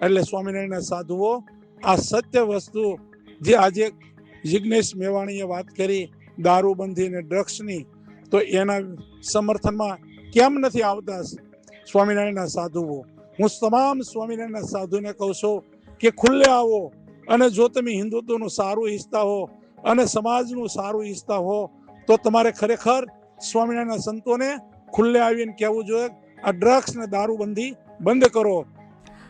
એટલે સ્વામિનારાયણના સાધુઓ, આ સત્ય વસ્તુ જે આજે જિજ્ઞેશ મેવાણીએ વાત કરી દારૂબંધી અને ડ્રગ્સની તો એના સમર્થનમાં કેમ નથી આવતા સ્વામિનારાયણના સાધુઓ? હું તમામ સ્વામિનારાયણના સાધુને કહું છું કે ખુલ્લે આવો અને જો તમે હિન્દુત્વનું સારું ઈચ્છતા હો અને સમાજનું સારું ઈચ્છતા હો, તો તમારે ખરેખર સ્વામિનારાયણના સંતોને ખુલ્લે આવીને કહેવું જોઈએ આ ડ્રગ્સ ને દારૂબંધી બંધ કરો.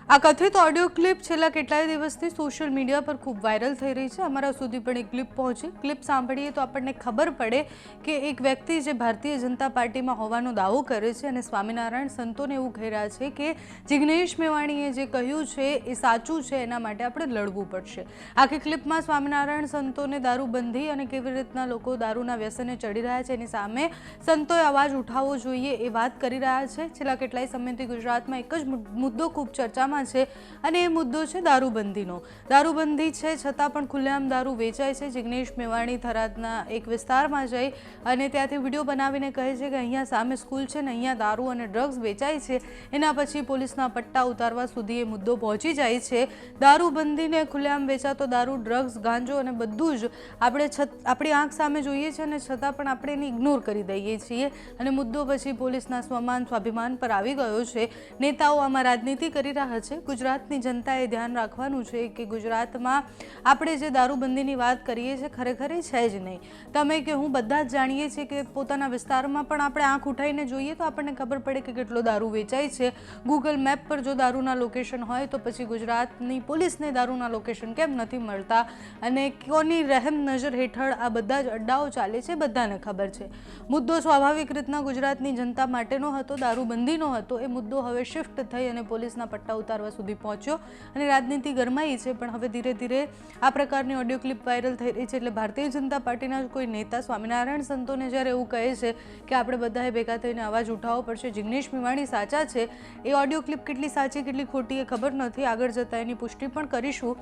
આ કથિત ઓડિયો ક્લિપ છેલ્લા કેટલાય દિવસથી સોશિયલ મીડિયા પર ખૂબ વાયરલ થઈ રહી છે. અમારા સુધી પણ એક ક્લિપ પહોંચી. ક્લિપ સાંભળીએ તો આપણને ખબર પડે કે એક વ્યક્તિ જે ભારતીય જનતા પાર્ટીમાં હોવાનો દાવો કરે છે અને સ્વામિનારાયણ સંતોને એવું કહી રહ્યા છે કે જિગ્નેશ મેવાણીએ જે કહ્યું છે એ સાચું છે, એના માટે આપણે લડવું પડશે. આખી ક્લિપમાં સ્વામિનારાયણ સંતોને દારૂબંધી અને કેવી રીતના લોકો દારૂના વ્યસને ચડી રહ્યા છે એની સામે સંતોએ અવાજ ઉઠાવવો જોઈએ એ વાત કરી રહ્યા છે. છેલ્લા કેટલાય સમયથી ગુજરાતમાં એક જ મુદ- મુદ્દો ખૂબ ચર્ચામાં છે અને એ મુદ્દો છે દારૂબંધીનો. દારૂબંધી છે, છતાં પણ ખુલ્લેઆમ દારૂ વેચાય છે. જિગ્નેશ મેવાણી થરાદના એક વિસ્તારમાં જઈ અને ત્યાંથી વીડિયો બનાવીને કહે છે કે અહીંયા સામે સ્કૂલ છે ને અહીંયા દારૂ અને ડ્રગ્સ વેચાય છે. એના પછી પોલીસના પટ્ટા ઉતારવા સુધી એ મુદ્દો પહોંચી જાય છે. દારૂબંધીને ખુલ્લેઆમ વેચાતો દારૂ, ડ્રગ્સ, ગાંજો અને બધું જ આપણે છત, આપણી આંખ સામે જોઈએ છે અને છતાં પણ આપણે એને ઇગ્નોર કરી દઈએ છીએ. અને મુદ્દો પછી પોલીસના સ્વમાન, સ્વાભિમાન પર આવી ગયો છે. નેતાઓ આમાં રાજનીતિ કરી રહ્યા છે. ગુજરાતની જનતાએ ધ્યાન રાખવાનું છે કે ગુજરાતમાં આપણે જે દારૂબંધીની વાત કરીએ છીએ, ખરેખર છે જ નહીં. તમે કે હું બધા જ જાણીએ છીએ કે પોતાના વિસ્તારમાં પણ આપણે આંખ ઉઠાઈને જોઈએ તો આપણને ખબર પડે કે કેટલો દારૂ વેચાય છે. ગૂગલ મેપ પર જો દારૂના લોકેશન હોય તો પછી ગુજરાતની પોલીસને દારૂના લોકેશન કેમ નથી મળતા? અને કોની રહેમ નજર હેઠળ આ બધા જ અડ્ડાઓ ચાલે છે બધાને ખબર છે. મુદ્દો સ્વાભાવિક રીતના ગુજરાતની જનતા માટેનો હતો, દારૂબંધીનો હતો. એ મુદ્દો હવે શિફ્ટ થઈ અને પોલીસના પટ્ટા ઉતારવા સુધી પહોંચ્યો અને રાજનીતિ ગરમાઈ છે, પણ હવે ધીરે ધીરે આ પ્રકારની ઓડિયો ક્લિપ વાયરલ થઈ રહી છે એટલે ભારતીય જનતા પાર્ટીના કોઈ નેતા સ્વામિનારાયણ સંતોને જ્યારે એવું કહે છે કે આપણે બધાએ ભેગા થઈને અવાજ ઉઠાવવો પડશે, જિગ્નેશ મેવાણી સાચા છે, એ ઓડિયો ક્લિપ કેટલી સાચી, કેટલી ખોટી એ ખબર નથી, આગળ જતાં એની પુષ્ટિ પણ કરીશું.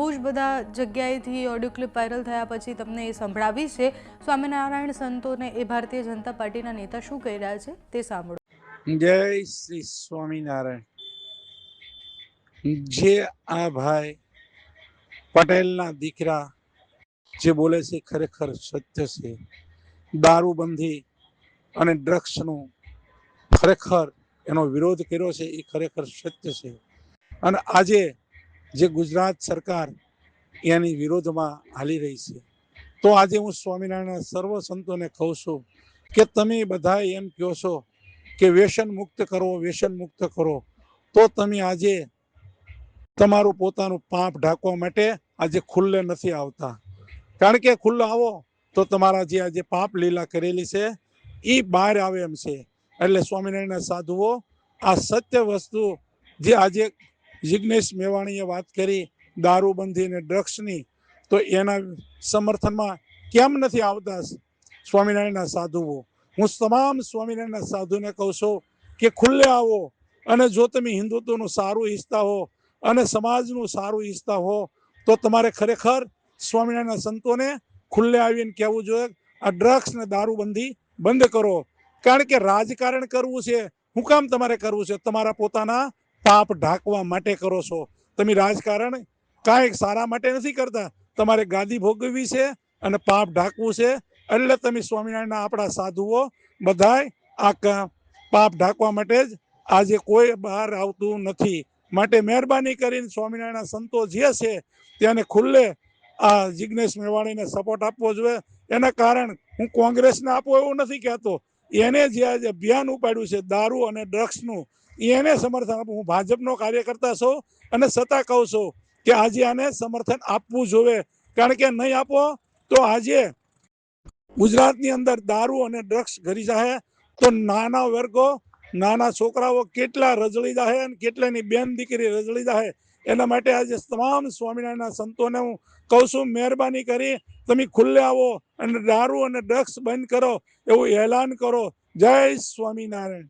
બહુ જ બધા જગ્યાએથી ઓડિયો ક્લિપ વાયરલ થયા પછી તમને એ સંભળાવી છે. સ્વામિનારાયણ સંતોને એ ભારતીય જનતા પાર્ટીના નેતા શું કહી રહ્યા છે તે સાંભળો. જય શ્રી સ્વામિનારાયણ. જે આ ભાઈ પટેલના દીકરા જે બોલે છે ખરેખર સત્ય છે. દારૂબંધી અને ડ્રગ્સનું ખરેખર એનો વિરોધ કર્યો છે એ ખરેખર સત્ય છે. અને આજે જે ગુજરાત સરકાર એની વિરોધમાં હાલી રહી છે. તો આજે હું સ્વામિનારાયણના સર્વ સંતોને કહું છું કે તમે બધા એમ કહો છો કે વ્યસન મુક્ત કરો, વ્યસન મુક્ત કરો. તો તમે આજે તમારું પોતાનું પાપ ઢાંકવા માટે આજે ખુલ્લે નથી આવતા. કારણ કે ખુલ્લો આવો તો તમારા જે આજે પાપ લીલા કરેલી છે એ બહાર આવે એમ છે. એટલે સ્વામિનારાયણના સાધુઓ, આ સત્ય વસ્તુ જે આજે જિજ્ઞેશ મેવાણીએ વાત કરી દારૂબંધી અને ડ્રગ્સની તો એના સમર્થનમાં કેમ નથી આવતા સ્વામિનારાયણના સાધુઓ? હું તમામ સ્વામિનારાયણના સાધુને કહું છું કે ખુલ્લે આવો અને જો તમે હિન્દુત્વનું સારું ઈચ્છતા હો અને સમાજનું સારું ઈચ્છતા હો, તો તમારે ખરેખર સ્વામિનારાયણના સંતોને ખુલ્લે આવીને કહેવું જોઈએ, આ ડ્રગ્સ ને દારૂબંધી બંધ કરો. કારણ કે રાજકારણ કરવું છે, હું કામ તમારે કરવું છે? તમારા પોતાના પાપ ઢાંકવા માટે કરો છો. તમે રાજકારણ કાંઈ સારા માટે નથી કરતા. તમારે ગાદી ભોગવવી છે અને પાપ ઢાંકવું છે. એટલે તમે સ્વામિનારાયણના આપણા સાધુઓ બધાય આ પાપ ઢાંકવા માટે જ આજે કોઈ બહાર આવતું નથી. માટે મહેરબાની કરીને સ્વામિનારાયણના સંતો જે છે તેને ખુલ્લે આ જિજ્ઞેશ મેવાણીને સપોર્ટ આપવો જોઈએ. એના કારણ હું કોંગ્રેસને આપો એવું નથી કહેતો. એને જે આજે અભિયાન ઉપાડ્યું છે, દારૂ અને ડ્રગ્સનું, એને સમર્થન આપવું હું ભાજપનો કાર્યકર્તા છું અને છતાં કહું છું કે આજે આને સમર્થન આપવું જોઈએ. કારણ કે નહીં આપો તો આજે ગુજરાતની અંદર દારૂ અને ડ્રગ્સ ઘરી જાય તો નાના વર્ગો નાના છોકરાઓ કેટલા રજળી જાય અને કેટલાની બેન દીકરી રજળી જાય એના માટે આજે તમામ સ્વામિનારાયણના સંતોને હું કહું છું, મહેરબાની કરી તમે ખુલ્લે આવો અને દારૂ અને ડ્રગ્સ બંધ કરો એવું એલાન કરો. જય સ્વામિનારાયણ.